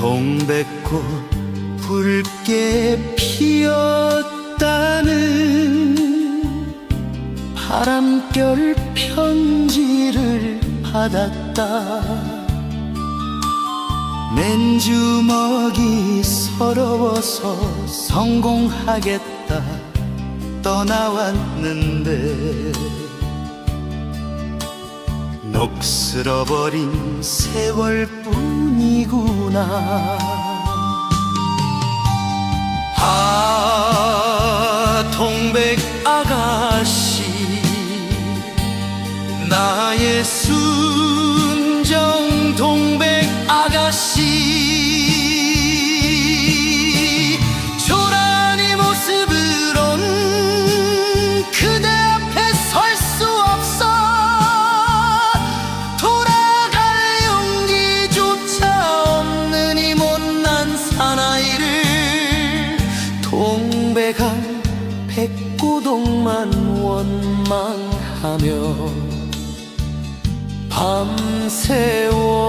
동백꽃 붉게 피었다는 바람결 편지를 받았다. 맨주먹이 서러워서 성공하겠다 떠나왔는데 녹슬어버린 세월뿐이 구나. 아 동백 아가씨 나의 순 백한 백고동만 원망하며 밤새워